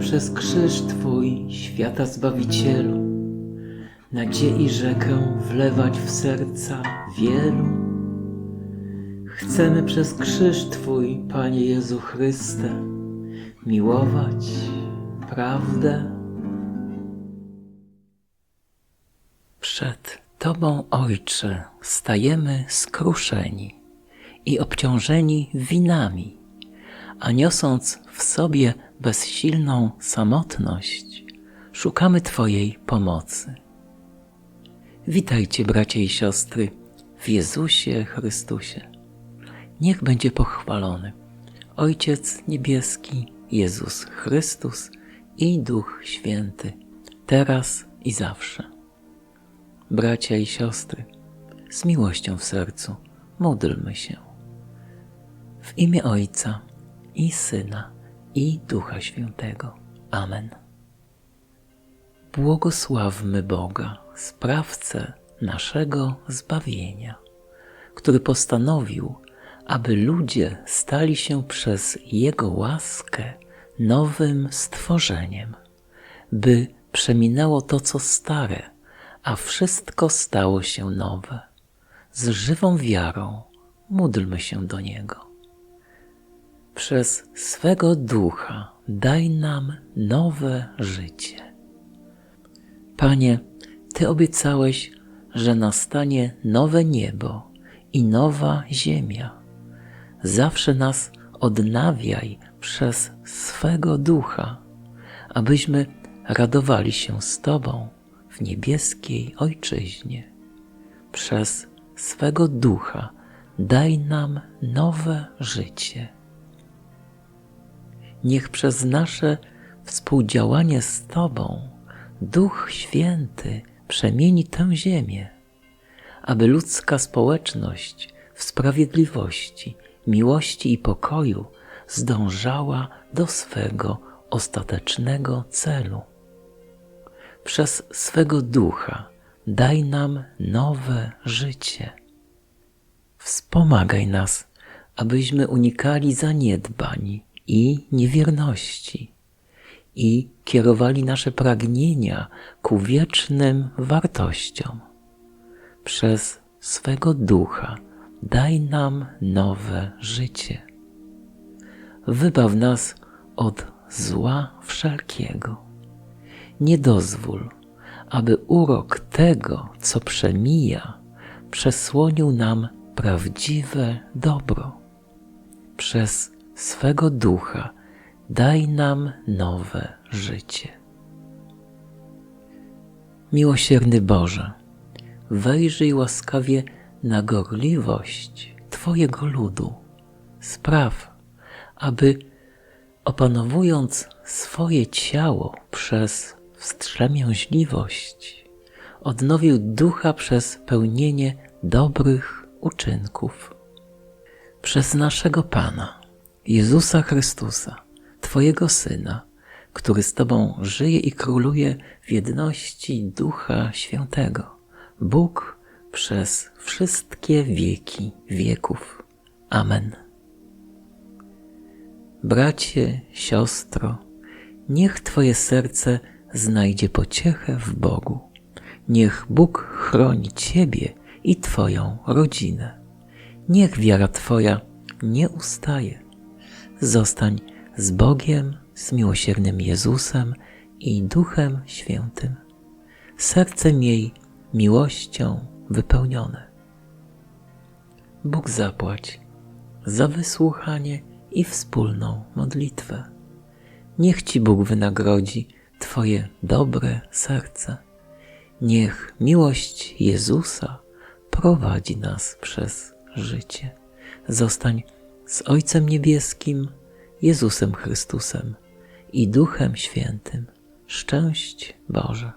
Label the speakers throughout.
Speaker 1: przez krzyż Twój, świata Zbawicielu, nadziei rzekę wlewać w serca wielu. Chcemy przez krzyż Twój, Panie Jezu Chryste, miłować prawdę. Przed Tobą, Ojcze, stajemy skruszeni i obciążeni winami, a niosąc w sobie bezsilną samotność, szukamy Twojej pomocy. Witajcie, bracia i siostry, w Jezusie Chrystusie. Niech będzie pochwalony Ojciec Niebieski, Jezus Chrystus i Duch Święty, teraz i zawsze. Bracia i siostry, z miłością w sercu módlmy się. W imię Ojca i Syna i Ducha Świętego. Amen. Błogosławmy Boga, sprawcę naszego zbawienia, który postanowił, aby ludzie stali się przez Jego łaskę nowym stworzeniem, by przeminęło to, co stare, a wszystko stało się nowe. Z żywą wiarą módlmy się do Niego. Przez swego ducha daj nam nowe życie. Panie, Ty obiecałeś, że nastanie nowe niebo i nowa ziemia. Zawsze nas odnawiaj przez swego ducha, abyśmy radowali się z Tobą w niebieskiej Ojczyźnie. Przez swego ducha daj nam nowe życie. Niech przez nasze współdziałanie z Tobą Duch Święty przemieni tę ziemię, aby ludzka społeczność w sprawiedliwości, miłości i pokoju zdążała do swego ostatecznego celu. Przez swego ducha daj nam nowe życie. Wspomagaj nas, abyśmy unikali zaniedbań i niewierności i kierowali nasze pragnienia ku wiecznym wartościom. Przez swego ducha daj nam nowe życie. Wybaw nas od zła wszelkiego. Nie dozwól, aby urok tego, co przemija, przesłonił nam prawdziwe dobro. Przez swego ducha daj nam nowe życie. Miłosierny Boże, wejrzyj łaskawie na gorliwość Twojego ludu. Spraw, aby opanowując swoje ciało przez wstrzemięźliwość, odnowił ducha przez pełnienie dobrych uczynków. Przez naszego Pana, Jezusa Chrystusa, Twojego Syna, który z Tobą żyje i króluje w jedności Ducha Świętego, Bóg przez wszystkie wieki wieków. Amen. Bracie, siostro, niech Twoje serce znajdzie pociechę w Bogu. Niech Bóg chroni Ciebie i Twoją rodzinę. Niech wiara Twoja nie ustaje. Zostań z Bogiem, z miłosiernym Jezusem i Duchem Świętym. Serce miej miłością wypełnione. Bóg zapłać za wysłuchanie i wspólną modlitwę. Niech Ci Bóg wynagrodzi Twoje dobre serce. Niech miłość Jezusa prowadzi nas przez życie. Zostań z Ojcem Niebieskim, Jezusem Chrystusem i Duchem Świętym. Szczęść Boże.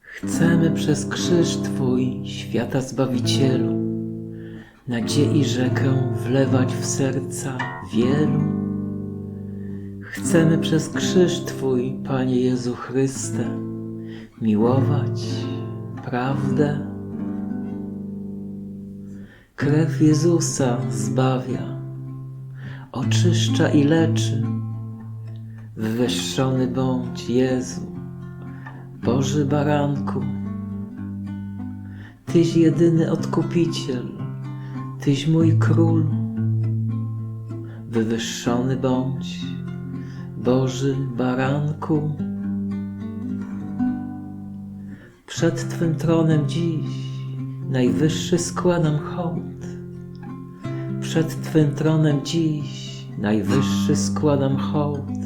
Speaker 1: Chcemy przez krzyż Twój, świata Zbawicielu, nadziei rzekę wlewać w serca wielu. Chcemy przez krzyż Twój, Panie Jezu Chryste, miłować prawdę. Krew Jezusa zbawia, oczyszcza i leczy. Wywyższony bądź Jezu, Boży Baranku. Tyś jedyny Odkupiciel, Tyś mój Król. Wywyższony bądź, Boży Baranku. Przed Twym tronem dziś najwyższy składam hołd. Przed Twym tronem dziś najwyższy składam hołd.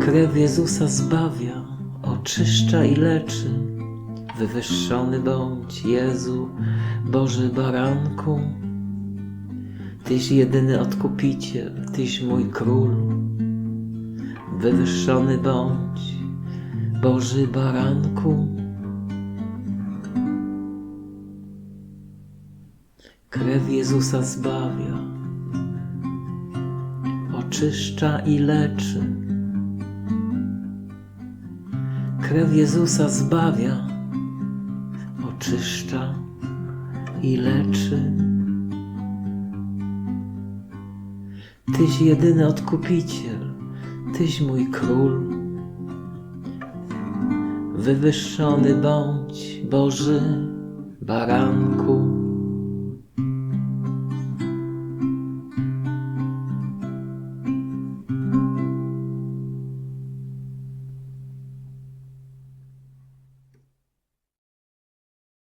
Speaker 1: Krew Jezusa zbawia, oczyszcza i leczy. Wywyższony bądź Jezu, Boży Baranku. Tyś jedyny Odkupiciel, Tyś mój Król. Wywyższony bądź, Boży Baranku. Krew Jezusa zbawia, oczyszcza i leczy. Krew Jezusa zbawia, oczyszcza i leczy. Tyś jedyny Odkupiciel, Tyś mój Król. Wywyższony bądź Boży Baranku.